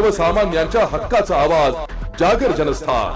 सर्वसामान्यांच्या हक्काचा आवाज जागर जनस्थान.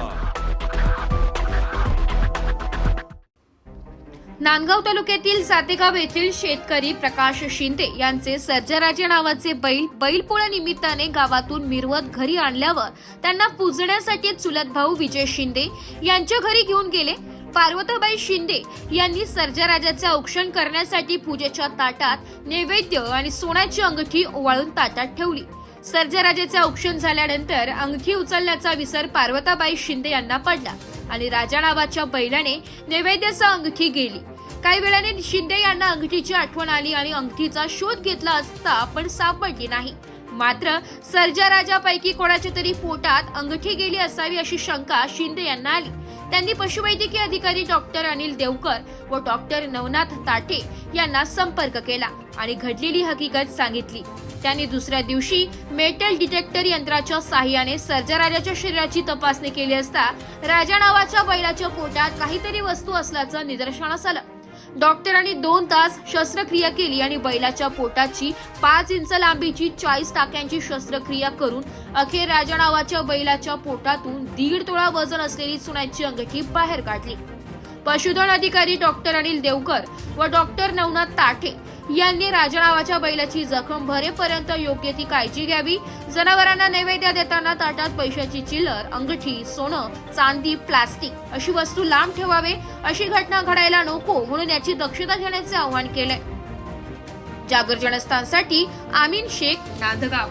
नांदगाव तालुक्यातील सातेगाव येथील शेतकरी प्रकाश शिंदे यांचे सर्जराजे नावाचे बैल बैलपोळ्या निमित्ताने गावातून मिरवत घरी आणल्यावर त्यांना पूजण्यासाठी चुलत भाऊ विजय शिंदे यांच्या घरी घेऊन गेले. पार्वताबाई शिंदे यांनी सर्जराजाचे औक्षण करण्यासाठी पूजेच्या ताटात नैवेद्य आणि सोन्याची अंगठी ओवाळून ताटात ठेवली. सर्जराजेचे औक्षण झाल्यानंतर अंगठी उचलण्याचा विसर पार्वताबाई शिंदे यांना पडला आणि राजा नावाच्या बैलाने नैवेद्याचा अंगठी गेली. काही वेळाने शिंदे यांना अंगठीची आठवण आली आणि अंगठीचा शोध घेतला असता पण सापडली नाही. मात्र सर्जा राजापैकी कोणाच्या तरी पोटात अंगठी गेली असावी अशी शंका शिंदे यांना आली. त्यांनी पशुवैद्यकीय अधिकारी डॉक्टर अनिल देवकर व डॉक्टर नवनाथ ताठे यांना संपर्क केला आणि घडलेली हकीकत सांगितली. त्यांनी दुसऱ्या दिवशी मेटल डिटेक्टर यंत्राच्या साहाय्याने सर्जराजाच्या शरीराची तपासणी केली असता राजा नावाच्या बैलाच्या पोटात काहीतरी वस्तू असल्याचं निदर्शनास आलं. डॉक्टरांनी दोन तास शस्त्रक्रिया केली आणि बैलाच्या पोटाची पाच इंच लांबीची चाळीस टाक्यांची शस्त्रक्रिया करून अखेर राजा नावाच्या बैलाच्या पोटातून दीड तोळा वजन असलेली सोन्याची अंगठी बाहेर काढली. पशुधन अधिकारी डॉक्टर अनिल देवकर व डॉक्टर नवनाथ ताठे यांनी राजा नावाच्या बैलाची जखम भरेपर्यंत योग्य ती काळजी घ्यावी. जनावरांना नैवेद्य देताना ताटात पैशाची चिलर अंगठी सोनं चांदी प्लास्टिक अशी वस्तू लांब ठेवावे. अशी घटना घडायला नको म्हणून याची दक्षता घेण्याचे आवाहन केले जागर जनस्थानसाठी आमीन शेख नांदगाव.